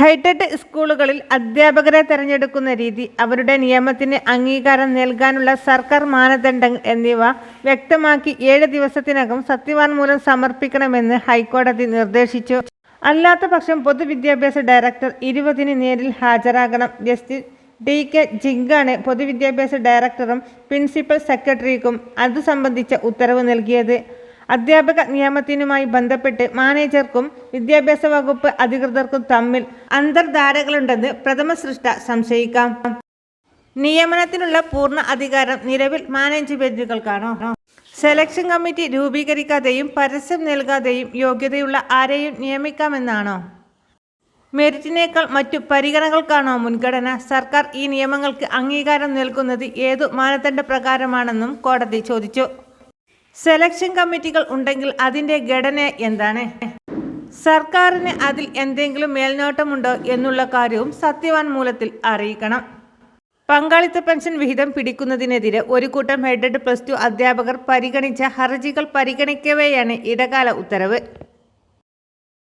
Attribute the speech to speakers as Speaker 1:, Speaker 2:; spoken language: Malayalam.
Speaker 1: ഹൈടെക് സ്കൂളുകളിൽ അധ്യാപകരെ തിരഞ്ഞെടുക്കുന്ന രീതി അവരുടെ നിയമത്തിന് അംഗീകാരം നൽകാനുള്ള സർക്കാർ മാനദണ്ഡങ്ങൾ എന്നിവ വ്യക്തമാക്കി ഏഴ് ദിവസത്തിനകം സത്യവാങ്മൂലം സമർപ്പിക്കണമെന്ന് ഹൈക്കോടതി നിർദ്ദേശിച്ചു. അല്ലാത്ത പക്ഷം പൊതുവിദ്യാഭ്യാസ ഡയറക്ടർ ഇരുപതിന് നേരിൽ ഹാജരാകണം. ജസ്റ്റിസ് ഡി കെ ജിങ്കാണ് പൊതുവിദ്യാഭ്യാസ ഡയറക്ടറും പ്രിൻസിപ്പൽ സെക്രട്ടറിക്കും അത് സംബന്ധിച്ച ഉത്തരവ് നൽകിയത്. അധ്യാപക നിയമത്തിനുമായി ബന്ധപ്പെട്ട് മാനേജർക്കും വിദ്യാഭ്യാസ വകുപ്പ് അധികൃതർക്കും തമ്മിൽ അന്തർധാരകളുണ്ടെന്ന് പ്രഥമ സൃഷ്ട സംശയിക്കാം. നിയമനത്തിനുള്ള പൂർണ അധികാരം നിലവിൽ മാനേജ്മെന്റുകൾക്കാണോ സെലക്ഷൻ കമ്മിറ്റി രൂപീകരിക്കാതെയും പരസ്യം നൽകാതെയും യോഗ്യതയുള്ള ആരെയും നിയമിക്കാമെന്നാണോ? മെറിറ്റിനേക്കാൾ മറ്റു പരിഗണനകൾക്കാണോ മുൻഗണന? സർക്കാർ ഈ നിയമങ്ങൾക്ക് അംഗീകാരം നൽകുന്നത് ഏതു മാനദണ്ഡ പ്രകാരമാണെന്നും കോടതി ചോദിച്ചു. സെലക്ഷൻ കമ്മിറ്റികൾ ഉണ്ടെങ്കിൽ അതിന്റെ ഘടന എന്താണ്? സർക്കാരിന് അതിൽ എന്തെങ്കിലും മേൽനോട്ടമുണ്ടോ എന്നുള്ള കാര്യവും സത്യവാങ്മൂലത്തിൽ അറിയിക്കണം. പങ്കാളിത്ത പെൻഷൻ വിഹിതം പിടിക്കുന്നതിനെതിരെ ഒരു കൂട്ടം ഹെഡഡ് പ്ലസ് ടു അധ്യാപകർ പരിഗണിച്ച ഹർജികൾ പരിഗണിക്കവെയാണ് ഇടകാല ഉത്തരവ്.